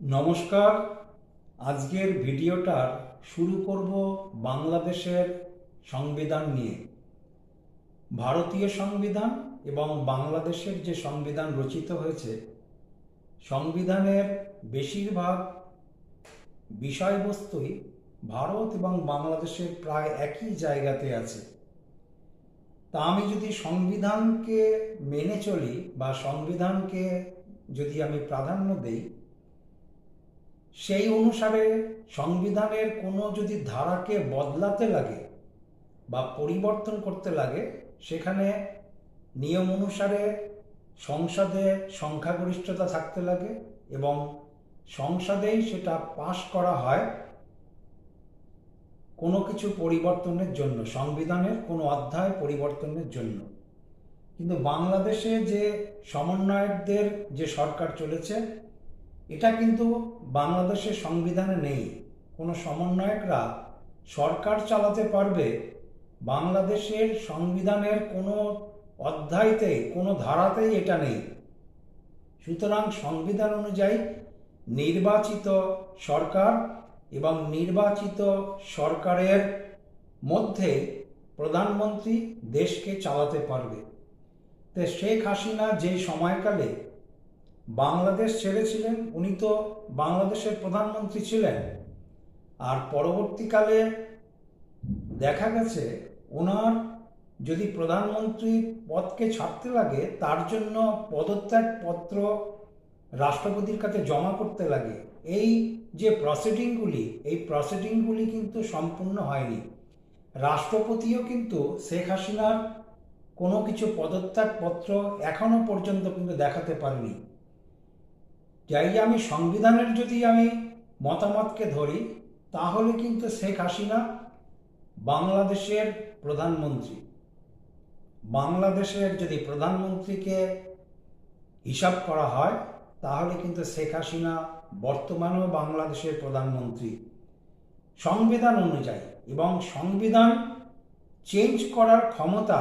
নমস্কার। আজকের ভিডিওটার শুরু করব বাংলাদেশের সংবিধান নিয়ে। ভারতীয় সংবিধান এবং বাংলাদেশের যে সংবিধান রচিত হয়েছে, সংবিধানের বেশিরভাগ বিষয়বস্তুই ভারত এবং বাংলাদেশের প্রায় একই জায়গাতে আছে। তা আমি যদি সংবিধানকে মেনে চলি বা সংবিধানকে যদি আমি প্রাধান্য দেই সেই অনুসারে সংবিধানের কোনো যদি ধারাকে বদলাতে লাগে বা পরিবর্তন করতে লাগে, সেখানে নিয়ম অনুসারে সংসদে সংখ্যাগরিষ্ঠতা থাকতে লাগে এবং সংসদেই সেটা পাশ করা হয় কোনো কিছু পরিবর্তনের জন্য, সংবিধানের কোনো অধ্যায় পরিবর্তনের জন্য। কিন্তু বাংলাদেশে যে সমন্বয়কদের যে সরকার চলেছে এটা কিন্তু বাংলাদেশের সংবিধানে নেই। কোনো সমন্বয়করা সরকার চালাতে পারবে, বাংলাদেশের সংবিধানের কোনো অধ্যায়তে, কোনো ধারাতেই এটা নেই। সুতরাং সংবিধান অনুযায়ী নির্বাচিত সরকার এবং নির্বাচিত সরকারের মধ্যে প্রধানমন্ত্রী দেশকে চালাতে পারবে। তো শেখ হাসিনা যে সময়কালে বাংলাদেশ ছেড়েছিলেন, উনি তো বাংলাদেশের প্রধানমন্ত্রী ছিলেন। আর পরবর্তীকালে দেখা গেছে, ওনার যদি প্রধানমন্ত্রী পদকে ছাড়তে লাগে, তার জন্য পদত্যাগ পত্র রাষ্ট্রপতির কাছে জমা করতে লাগে। এই যে প্রসিডিংগুলি, এই প্রসিডিংগুলি কিন্তু সম্পূর্ণ হয়নি। রাষ্ট্রপতিও কিন্তু শেখ হাসিনার কোনো কিছু পদত্যাগ পত্র এখনও পর্যন্ত কিন্তু দেখাতে পারেনি। যাই আমি সংবিধানের যদি আমি মতামতকে ধরি, তাহলে কিন্তু শেখ হাসিনা বাংলাদেশের প্রধানমন্ত্রী। বাংলাদেশের যদি প্রধানমন্ত্রীকে হিসাব করা হয়, তাহলে কিন্তু শেখ হাসিনা বর্তমানেও বাংলাদেশের প্রধানমন্ত্রী। সংবিধান অনুযায়ী এবং সংবিধান চেঞ্জ করার ক্ষমতা,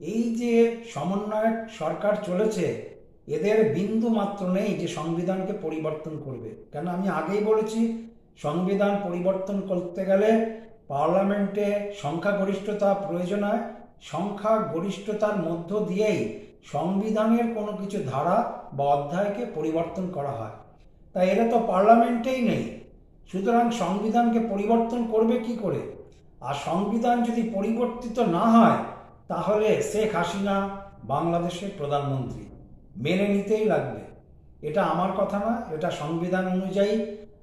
এই যে সমন্বয়ক সরকার চলেছে এদের বিন্দু মাত্র নেই যে সংবিধানকে পরিবর্তন করবে। কেন? আমি আগেই বলেছি, সংবিধান পরিবর্তন করতে গেলে পার্লামেন্টে সংখ্যাগরিষ্ঠতা প্রয়োজন হয়। সংখ্যাগরিষ্ঠতার মধ্য দিয়েই সংবিধানের কোনো কিছু ধারা বা অধ্যায়কে পরিবর্তন করা হয়। তাই এরা তো পার্লামেন্টেই নেই। সুতরাং সংবিধানকে পরিবর্তন করবে কি করে? আর সংবিধান যদি পরিবর্তিত না হয়, তাহলে শেখ হাসিনা বাংলাদেশের প্রধানমন্ত্রী। মেনে নিতেই লাগবে। এটা আমার কথা না, এটা সংবিধান অনুযায়ী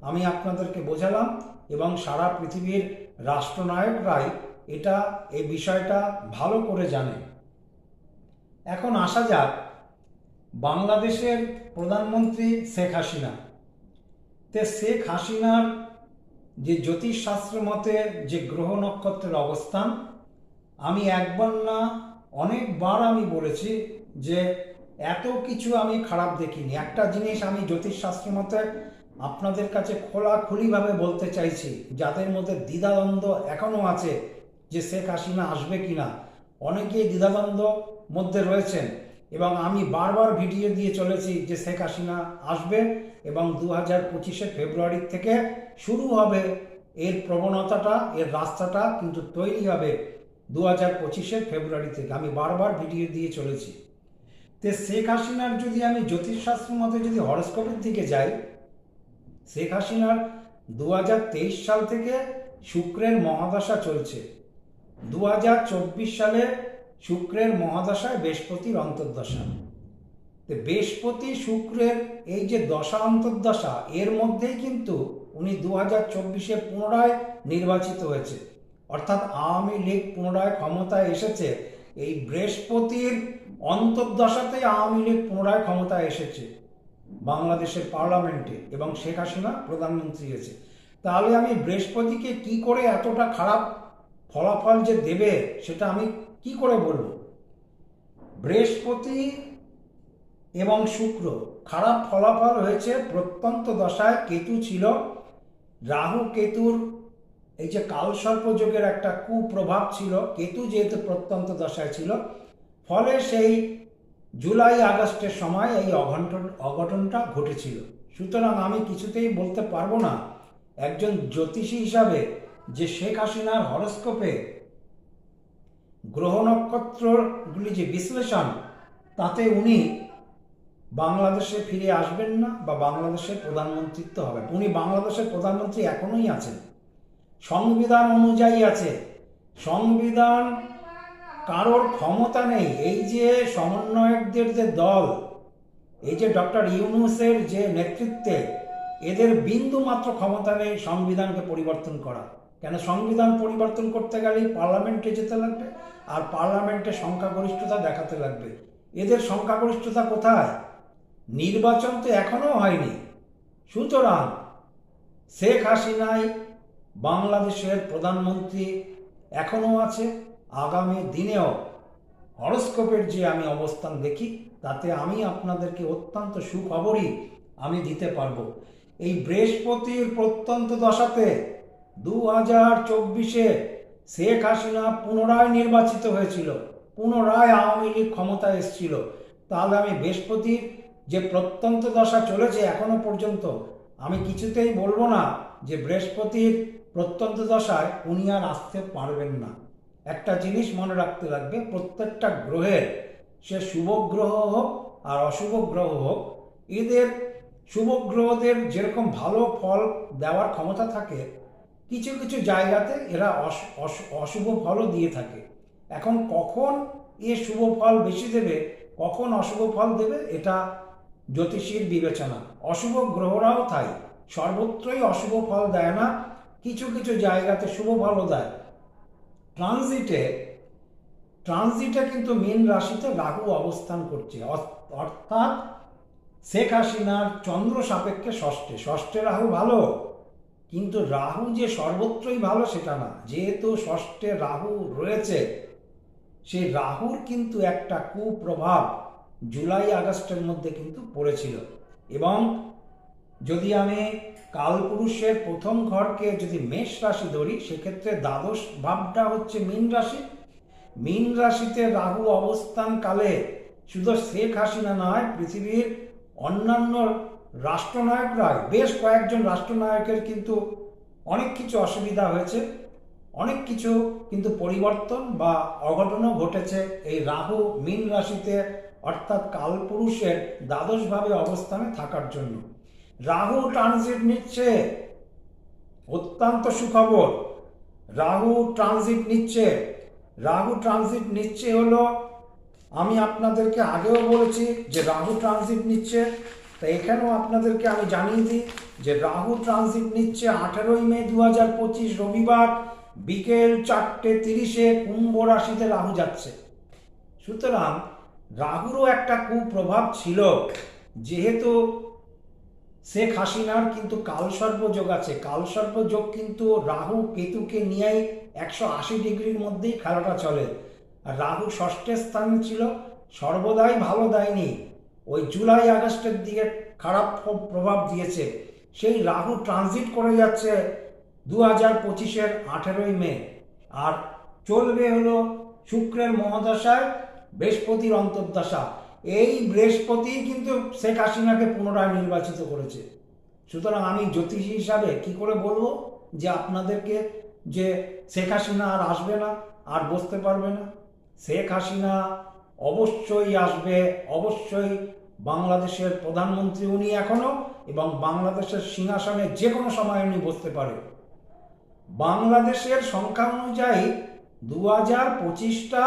আমি আপনাদেরকে বোঝালাম এবং সারা পৃথিবীর রাষ্ট্রনায়করাই এটা, এই বিষয়টা ভালো করে জানে। এখন আসা যাক বাংলাদেশের প্রধানমন্ত্রী শেখ হাসিনা। তে শেখ হাসিনার যে জ্যোতিষশাস্ত্র মতে যে গ্রহ নক্ষত্রের অবস্থান, আমি একবার না অনেকবার আমি বলেছি যে এত কিছু আমি খারাপ দেখিনি। একটা জিনিস আমি জ্যোতিষশাস্ত্র মতে আপনাদের কাছে খোলাখুলিভাবে বলতে চাইছি, যাদের মধ্যে দ্বিধাদ্বন্দ্ব এখনও আছে যে শেখ হাসিনা আসবে কি না অনেকেই দ্বিধাদ্বন্দ্ব মধ্যে রয়েছেন এবং আমি বারবার ভিডিও দিয়ে চলেছি যে শেখ হাসিনা আসবে এবং দু হাজার পঁচিশে ফেব্রুয়ারির থেকে শুরু হবে এর প্রবণতাটা, এর রাস্তাটা কিন্তু তৈরি হবে দু হাজার পঁচিশে ফেব্রুয়ারি থেকে। আমি বারবার ভিডিও দিয়ে চলেছি। তো শেখ হাসিনার যদি আমি জ্যোতিষশাস্ত্র মতে যদি হরস্কোপের দিকে যাই, শেখ হাসিনার দু হাজার তেইশ সাল থেকে শুক্রের মহাদশা চলছে। দু হাজার চব্বিশ সালে শুক্রের মহাদশায় বৃহস্পতির অন্তর্দশা। তো বৃহস্পতি শুক্রের এই যে দশা অন্তর্দশা, এর মধ্যেই কিন্তু উনি দু হাজার চব্বিশে পুনরায় নির্বাচিত হয়েছে। অর্থাৎ আওয়ামী লীগ পুনরায় ক্ষমতায় এসেছে। এই বৃহস্পতির অন্তর্দশাতেই আওয়ামী লীগ পুনরায় ক্ষমতায় এসেছে, বাংলাদেশের পার্লামেন্টে, এবং শেখ হাসিনা প্রধানমন্ত্রী হয়েছে। তাহলে আমি বৃহস্পতিকে কি করে এতটা খারাপ ফলাফল যে দেবে, সেটা আমি কি করে বলব? বৃহস্পতি এবং শুক্র খারাপ ফলাফল হয়েছে, প্রত্যন্ত দশায় কেতু ছিল। রাহু কেতুর এই যে কালসর্প যোগের একটা কুপ্রভাব ছিল, কেতু যেহেতু প্রত্যন্ত দশায় ছিল ফলে সেই জুলাই আগস্টের সময় এই অঘটন অঘটনটা ঘটেছিল। সুতরাং আমি কিছুতেই বলতে পারব না, একজন জ্যোতিষী হিসাবে যে শেখ হাসিনার হরস্কোপে গ্রহ নক্ষত্রগুলি যে বিশ্লেষণ, তাতে উনি বাংলাদেশে ফিরে আসবেন না বা বাংলাদেশের প্রধানমন্ত্রিত্ব হবেন উনি বাংলাদেশের প্রধানমন্ত্রী এখনোই আছেন। সংবিধান অনুযায়ী আছে। সংবিধান কারোর ক্ষমতা নেই। এই যে সমন্বয়কদের যে দল, এই যে ডক্টর ইউনুসের যে নেতৃত্বে এদের বিন্দু মাত্র ক্ষমতা নেই সংবিধানকে পরিবর্তন করা। কেন সংবিধান পরিবর্তন করতে গেলেই পার্লামেন্টে যেতে লাগবে আর পার্লামেন্টে সংখ্যাগরিষ্ঠতা দেখাতে লাগবে। এদের সংখ্যাগরিষ্ঠতা কোথায়? নির্বাচন তো এখনও হয়নি। সুতরাং শেখ হাসিনাই বাংলাদেশের প্রধানমন্ত্রী এখনও আছে। আগামী দিনেও হরস্কোপের যে আমি অবস্থান দেখি, তাতে আমি আপনাদেরকে অত্যন্ত সুখবরই আমি দিতে পারব। এই বৃহস্পতির প্রত্যন্ত দশাতে দু হাজার চব্বিশে শেখ হাসিনা পুনরায় নির্বাচিত হয়েছিল, পুনরায় আওয়ামী লীগ ক্ষমতায় এসেছিল। তাহলে আমি বৃহস্পতির যে প্রত্যন্ত দশা চলেছে এখনও পর্যন্ত, আমি কিছুতেই বলব না যে বৃহস্পতির প্রত্যন্ত দশায় উনি আর আসতে পারবেন না। একটা জিনিস মনে রাখতে লাগবে, প্রত্যেকটা গ্রহের, সে শুভ গ্রহ হোক আর অশুভ গ্রহ হোক, এদের শুভ গ্রহদের যেরকম ভালো ফল দেওয়ার ক্ষমতা থাকে, কিছু কিছু জায়গাতে এরা অশ- অশ- অশুভ ফলও দিয়ে থাকে। এখন কখন এ শুভ ফল বেশি দেবে, কখন অশুভ ফল দেবে, এটা জ্যোতিষীর বিবেচনা। অশুভ গ্রহরাও তাই, সর্বত্রই অশুভ ফল দেয় না, কিছু কিছু জায়গাতে শুভ ফলও দেয়। ট্রানজিটে ট্রানজিটে কিন্তু মীন রাশিতে রাহু অবস্থান করছে। অর- অর্থাৎ শেখ হাসিনার চন্দ্র সাপেক্ষে ষষ্ঠে। ষষ্ঠে রাহু ভালো, কিন্তু রাহু যে সর্বত্রই ভালো সেটা না। যেহেতু ষষ্ঠে রাহু রয়েছে সেই রাহুর কিন্তু একটা কুপ্রভাব জুলাই আগস্টের মধ্যে কিন্তু পড়েছিল। এবং যদি আমি কালপুরুষের প্রথম ঘরকে যদি মেষ রাশি ধরি, সেক্ষেত্রে দ্বাদশ ভাবটা হচ্ছে মীন রাশি। মীন রাশিতে রাহু অবস্থানকালে শুধু শেখ হাসিনা নয়, পৃথিবীর অন্যান্য রাষ্ট্রনায়করা বেশ কয়েকজন রাষ্ট্রনায়কের কিন্তু অনেক কিছু অসুবিধা হয়েছে। অনেক কিছু কিন্তু পরিবর্তন বা অঘটনও ঘটেছে এই রাহু মীন রাশিতে, অর্থাৎ কালপুরুষের দ্বাদশভাবে অবস্থানে থাকার জন্য। রাহু ট্রানজিট নিচ্ছে। অত্যন্ত সুখবর। রাহু ট্রানজিট নিচ্ছে। রাহু ট্রানজিট নিচ্ছে হলো, আমি আপনাদেরকে আগেও বলেছি যে রাহু ট্রানজিট নিচ্ছে। তো এখানেও আপনাদেরকে আমি জানিয়ে দিই যে রাহু ট্রানজিট নিচ্ছে আঠেরোই মে দু হাজার পঁচিশ রবিবার বিকেল চারটে তিরিশে কুম্ভ রাশিতে রাহু যাচ্ছে। সুতরাং রাহুরও একটা কুপ্রভাব ছিল। যেহেতু শেখ হাসিনার কিন্তু কালসর্প যোগ আছে। কালসর্প যোগ কিন্তু রাহু, কেতুকে নিয়েই একশো আশি ডিগ্রির মধ্যেই খেলাটা চলে। আর রাহু ষষ্ঠের স্থান ছিল, সর্বদাই ভালো দেয়নি। ওই জুলাই আগস্টের দিকে খারাপ প্রভাব দিয়েছে। সেই রাহু ট্রানজিট করে যাচ্ছে দু হাজার পঁচিশের আঠেরোই মে। আর চলবে হলো শুক্রের মহাদশায় বৃহস্পতির অন্তর্দশা। এই বৃহস্পতি কিন্তু শেখ হাসিনাকে পুনরায় নির্বাচিত করেছে। সুতরাং আমি জ্যোতিষী হিসাবে কি করে বলব? যে আপনাদেরকে যে শেখ হাসিনা আর আসবে না, আর বসতে পারবে না। শেখ হাসিনা অবশ্যই আসবে, অবশ্যই বাংলাদেশের প্রধানমন্ত্রী উনি এখনও এবং বাংলাদেশের সিংহাসনে যে কোনো সময় উনি বসতে পারে। বাংলাদেশের সংখ্যা অনুযায়ী দু হাজার পঁচিশটা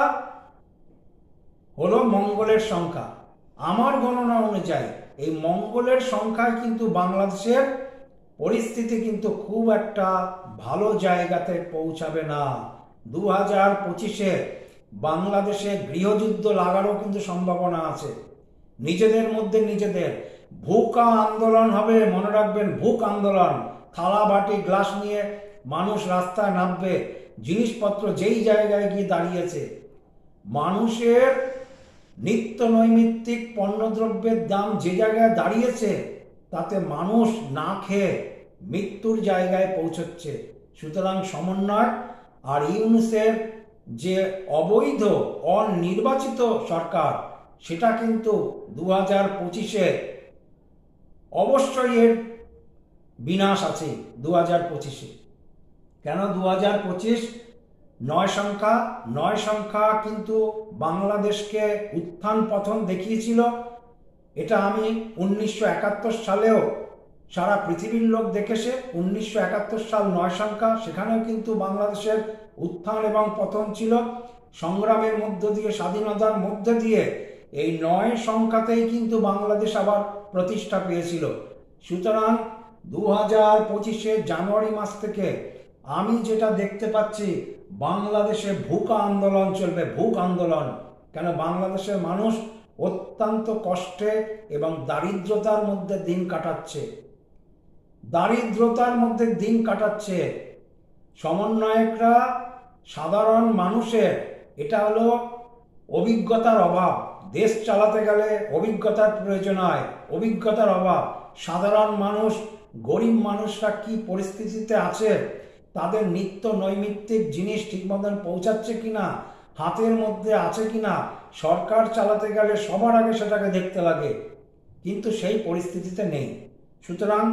হলো মঙ্গলের সংখ্যা। আমার গণনা অনুযায়ী, এই মঙ্গলের সংখ্যায় কিন্তু বাংলাদেশের পরিস্থিতি কিন্তু খুব একটা ভালো জায়গাতে পৌঁছাবে না। দু হাজার পঁচিশে বাংলাদেশে গৃহযুদ্ধ লাগারও কিন্তু সম্ভাবনা আছে। নিজেদের মধ্যে নিজেদের ভুকা আন্দোলন হবে, মনে রাখবেন, ভুক আন্দোলন। থালা, বাটি, গ্লাস নিয়ে মানুষ রাস্তায় নামবে, জিনিসপত্র যেই জায়গায় গিয়ে দাঁড়িয়েছে। মানুষের নিত্য নৈমিত্তিক পণ্যদ্রব্যের দাম যে জায়গায় দাঁড়িয়েছে, তাতে মানুষ না খেয়ে মৃত্যুর জায়গায় পৌঁছচ্ছে। সুতরাং সমন্বয় আর ইউনুসের যে অবৈধ, অনির্বাচিত সরকার, সেটা কিন্তু দু হাজার পঁচিশে অবশ্যই এর বিনাশ আছে দু হাজার পঁচিশে। কেন দু হাজার পঁচিশ? নয় সংখ্যা নয় সংখ্যা কিন্তু বাংলাদেশকে উত্থান পথন দেখিয়েছিল। এটা আমি উনিশশো একাত্তর সালেও সারা পৃথিবীর লোক দেখেছে। উনিশশো একাত্তর সাল নয় সংখ্যা, সেখানেও কিন্তু বাংলাদেশের উত্থান এবং পতন ছিল। সংগ্রামের মধ্য দিয়ে, স্বাধীনতার মধ্যে দিয়ে এই নয় সংখ্যাতেই কিন্তু বাংলাদেশ আবার প্রতিষ্ঠা পেয়েছিল। সুতরাং দু হাজার পঁচিশে জানুয়ারি মাস থেকে আমি যেটা দেখতে পাচ্ছি বাংলাদেশে ভুক আন্দোলন চলবে, ভুক আন্দোলন। কেন? বাংলাদেশের মানুষ অত্যন্ত কষ্টে এবং দারিদ্রতার মধ্যে দিন কাটাচ্ছে। দারিদ্রতার মধ্যে দিন কাটাচ্ছে। সমন্বয়করা, সাধারণ মানুষের, এটা হলো অভিজ্ঞতার অভাব। দেশ চালাতে গেলে অভিজ্ঞতার প্রয়োজন হয়, অভিজ্ঞতার অভাব। সাধারণ মানুষ, গরিব মানুষরা কি পরিস্থিতিতে আছে? তাদের নিত্য নৈমিত্তিক জিনিস ঠিক মতন পৌঁছাচ্ছে কিনা, হাতের মধ্যে আছে কিনা, সরকার চালাতে গেলে সবার আগে সেটাকে দেখতে লাগে। কিন্তু সেই পরিস্থিতিতে নেই। সুতরাং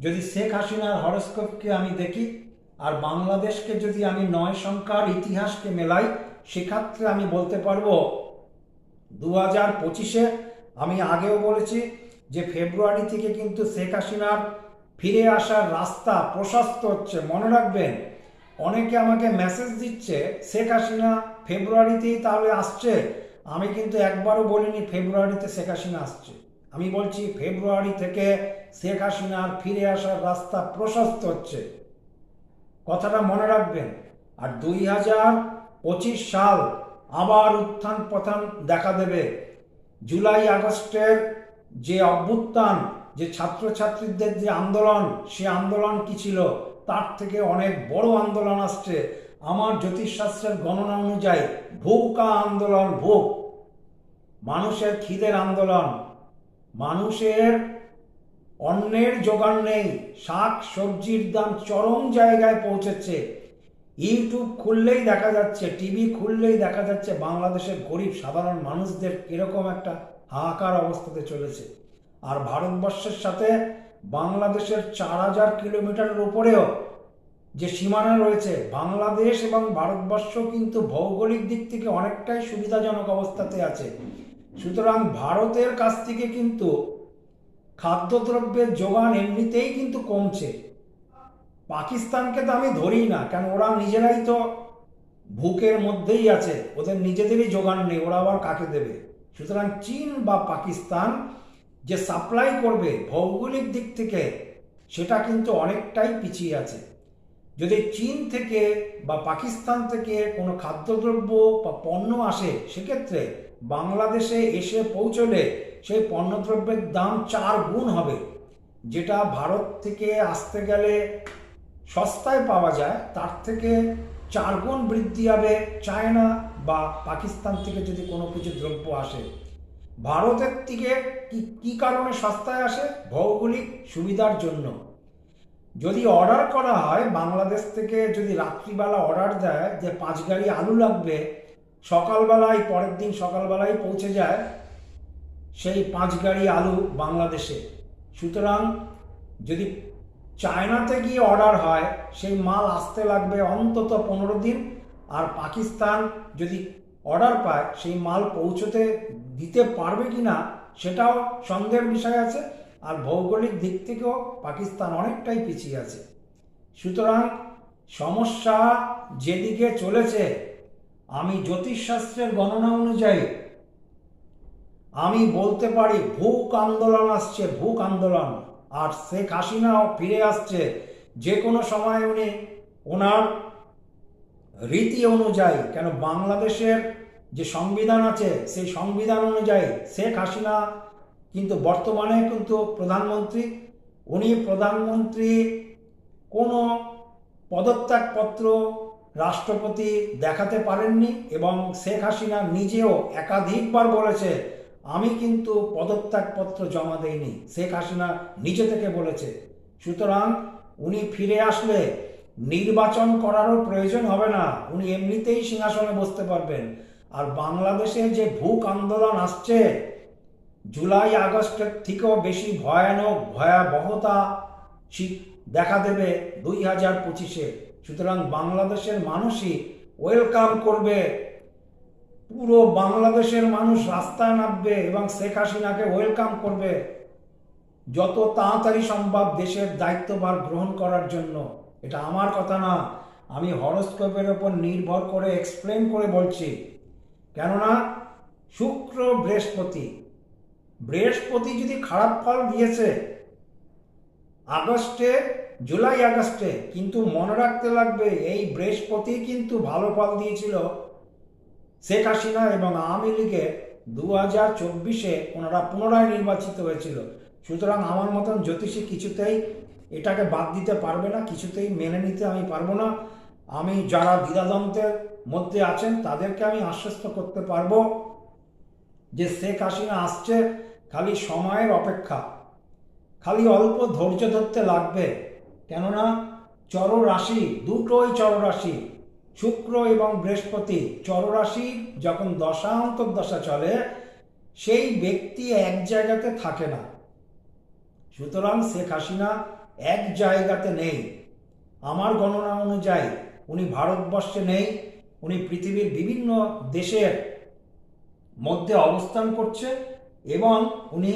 যদি শেখ হাসিনার হরস্কোপকে আমি দেখি, আর বাংলাদেশকে যদি আমি নয় সংখ্যার ইতিহাসকে মেলাই, সেক্ষেত্রে আমি বলতে পারব দু হাজার পঁচিশে আমি আগেও বলেছি যে ফেব্রুয়ারি থেকে কিন্তু শেখ হাসিনার ফিরে আসার রাস্তা প্রশস্ত হচ্ছে, মনে রাখবেন। অনেকে আমাকে মেসেজ দিচ্ছে, শেখ হাসিনা ফেব্রুয়ারিতেই তাহলে আসছে। আমি কিন্তু একবারও বলিনি ফেব্রুয়ারিতে শেখ হাসিনা আসছে। আমি বলছি, ফেব্রুয়ারি থেকে শেখ হাসিনার ফিরে আসার রাস্তা প্রশস্ত হচ্ছে। কথাটা মনে রাখবেন। আর দুই হাজার পঁচিশ সাল আবার উত্থান পতন দেখা দেবে। জুলাই আগস্টের যে অভ্যুত্থান যে ছাত্রছাত্রীদের যে আন্দোলন সে আন্দোলন কি ছিল? তার থেকে অনেক বড় আন্দোলন আসছে। আমার জ্যোতিষশাস্ত্রের গণনা অনুযায়ী ভূকা আন্দোলন ভূক মানুষের খিদের আন্দোলন। মানুষের অন্যের জোগান নেই। শাক সবজির দাম চরম জায়গায় পৌঁছেছে। ইউটিউব খুললেই দেখা যাচ্ছে, টিভি খুললেই দেখা যাচ্ছে বাংলাদেশের গরিব সাধারণ মানুষদের এরকম একটা হাহাকার অবস্থাতে চলেছে। আর ভারতবর্ষের সাথে বাংলাদেশের চার হাজার কিলোমিটারের উপরেও যে সীমানা রয়েছে, বাংলাদেশ এবং ভারতবর্ষ কিন্তু ভৌগোলিক দিক থেকে অনেকটাই সুবিধাজনক অবস্থাতে আছে। সুতরাং ভারতের কাছ থেকে কিন্তু খাদ্যদ্রব্যের যোগান এমনিতেই কিন্তু কমছে। পাকিস্তানকে তো আমি ধরি না, কেন ওরা নিজেরাই তো ভুকের মধ্যেই আছে, ওদের নিজেদেরই যোগান নেই, ওরা আবার কাকে দেবে? সুতরাং চীন বা পাকিস্তান যে সাপ্লাই করবে ভৌগোলিক দিক থেকে, সেটা কিন্তু অনেকটাই পিছিয়ে আছে। যদি চীন থেকে বা পাকিস্তান থেকে কোনো খাদ্যদ্রব্য বা পণ্য আসে, সেক্ষেত্রে বাংলাদেশে এসে পৌঁছলে সেই পণ্যদ্রব্যের দাম চার গুণ হবে। যেটা ভারত থেকে আসতে গেলে সস্তায় পাওয়া যায়, তার থেকে চার গুণ বৃদ্ধি হবে চায়না বা পাকিস্তান থেকে যদি কোনো কিছু দ্রব্য আসে। ভারতের থেকে কি, কী কারণে সস্তায় আসে? ভৌগোলিক সুবিধার জন্য। যদি অর্ডার করা হয়, বাংলাদেশ থেকে যদি রাত্রিবেলা অর্ডার দেয় যে পাঁচ গাড়ি আলু লাগবে, সকালবেলায়, পরের দিন সকালবেলায় পৌঁছে যায় সেই পাঁচ গাড়ি আলু বাংলাদেশে। সুতরাং যদি চায়নাতে গিয়ে অর্ডার হয়, সেই মাল আসতে লাগবে অন্তত পনেরো দিন। আর পাকিস্তান যদি অর্ডার পায়, সেই মাল পৌঁছতে দিতে পারবে কি না সেটাও সন্দেহের বিষয় আছে। আর ভৌগোলিক দিক থেকেও পাকিস্তান অনেকটাই পিছিয়ে আছে। সুতরাং সমস্যা যেদিকে চলেছে, আমি জ্যোতিষশাস্ত্রের গণনা অনুযায়ী, আমি বলতে পারি ভূক আন্দোলন আসছে, ভূক আন্দোলন। আর শেখ হাসিনাও ফিরে আসছে। যে কোনো সময় উনি ওনার রীতি অনুযায়ী, কেন বাংলাদেশের যে সংবিধান আছে, সেই সংবিধান অনুযায়ী শেখ হাসিনা কিন্তু বর্তমানে কিন্তু প্রধানমন্ত্রী, উনি প্রধানমন্ত্রী কোনো পদত্যাগপত্র রাষ্ট্রপতি দেখাতে পারেননি এবং শেখ হাসিনা নিজেও একাধিকবার বলেছে, আমি কিন্তু পদত্যাগপত্র জমা দেইনি। শেখ হাসিনা নিজে থেকে বলেছে। সুতরাং উনি ফিরে আসলে নির্বাচন করারও প্রয়োজন হবে না। উনি এমনিতেই সিংহাসনে বসতে পারবেন। আর বাংলাদেশে যে ভূক আন্দোলন আসছে, জুলাই আগস্টের থেকেও বেশি ভয়ানক, ভয়াবহতা দেখা দেবে দুই হাজার পঁচিশে। সুতরাং বাংলাদেশের মানুষই ওয়েলকাম করবে। পুরো বাংলাদেশের মানুষ রাস্তায় নামবে এবং শেখ হাসিনাকে ওয়েলকাম করবে। যত তাড়াতাড়ি সম্ভব দেশের দায়িত্বভার গ্রহণ করার জন্য। এটা আমার কথা না। আমি হরস্কোপের ওপর নির্ভর করে এক্সপ্লেন করে বলছি। কেননা, শুক্র বৃহস্পতি। বৃহস্পতি যদি খারাপ ফল দিয়েছে, আগস্টে, জুলাই আগস্টে, কিন্তু মনে রাখতে লাগবে, এই বৃহস্পতি কিন্তু ভালো ফল দিয়েছিল। শেখ হাসিনা এবং আওয়ামী লীগের দু হাজার চব্বিশে ওনারা পুনরায় নির্বাচিত হয়েছিল। সুতরাং আমার মতন জ্যোতিষী কিছুতেই এটাকে বাদ দিতে পারবে না, কিছুতেই মেনে নিতে আমি পারব না। আমি যারা দ্বিধাদ্বন্দ্বের মধ্যে আছেন, তাদেরকে আমি আশ্বস্ত করতে পারব যে শেখ হাসিনা আসছে খালি সময়ের অপেক্ষা, খালি অল্প ধৈর্য ধরতে লাগবে। কেননা চররাশি, দুটোই চররাশি, শুক্র এবং বৃহস্পতি চররাশি যখন দশা, অন্তর্দশা চলে, সেই ব্যক্তি এক জায়গাতে থাকে না। সুতরাং শেখ হাসিনা এক জায়গাতে নেই। আমার গণনা অনুযায়ী উনি ভারতবর্ষে নেই, উনি পৃথিবীর বিভিন্ন দেশের মধ্যে অবস্থান করছে এবং উনি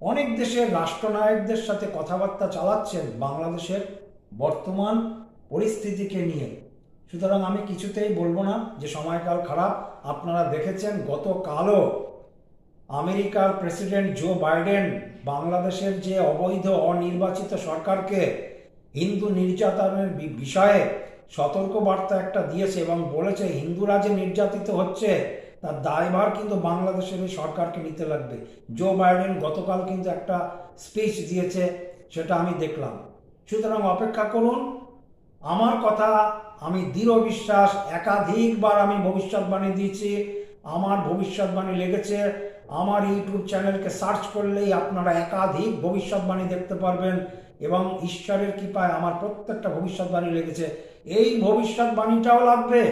অনেক দেশের রাষ্ট্রনায়কদের সাথে কথাবার্তা চালাচ্ছেন বাংলাদেশের বর্তমান পরিস্থিতিকে নিয়ে। সুতরাং আমি কিছুতেই বলব না যে সময়কাল খারাপ। আপনারা দেখেছেন গতকালও আমেরিকার প্রেসিডেন্ট জো বাইডেন বাংলাদেশের যে অবৈধ অনির্বাচিত সরকারকে হিন্দু নির্যাতনের বিষয়ে সতর্ক বার্তা একটা দিয়েছে এবং বলেছে, হিন্দুরা যে নির্যাতিত হচ্ছে, তার দায়ভার কিন্তু বাংলাদেশের এই সরকারকে নিতে লাগবে। জো বাইডেন গতকাল কিন্তু একটা স্পিচ দিয়েছে, সেটা আমি দেখলাম। সুতরাং অপেক্ষা করুন, আমার কথা আমি দৃঢ় বিশ্বাস, একাধিকবার আমি ভবিষ্যৎবাণী দিয়েছি। আমার ভবিষ্যৎবাণী লেগেছে। আমার ইউটিউব চ্যানেলকে সার্চ করলেই আপনারা একাধিক ভবিষ্যৎবাণী দেখতে পারবেন এবং ঈশ্বরের কৃপায় আমার প্রত্যেকটা ভবিষ্যৎবাণী লেগেছে। এই ভবিষ্যৎবাণীটাও লাগবে।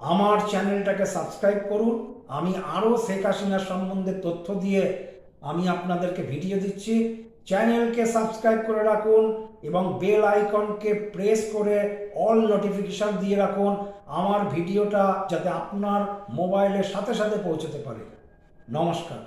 আমার চ্যানেলটাকে সাবস্ক্রাইব করুন। আমি আরও শেখ হাসিনার সম্বন্ধে তথ্য দিয়ে আমি আপনাদেরকে ভিডিও দিচ্ছি। চ্যানেলকে সাবস্ক্রাইব করে রাখুন এবং বেল আইকনকে প্রেস করে অল নোটিফিকেশন দিয়ে রাখুন আমার ভিডিওটা যাতে আপনার মোবাইলের সাথে সাথে পৌঁছতে পারে। নমস্কার।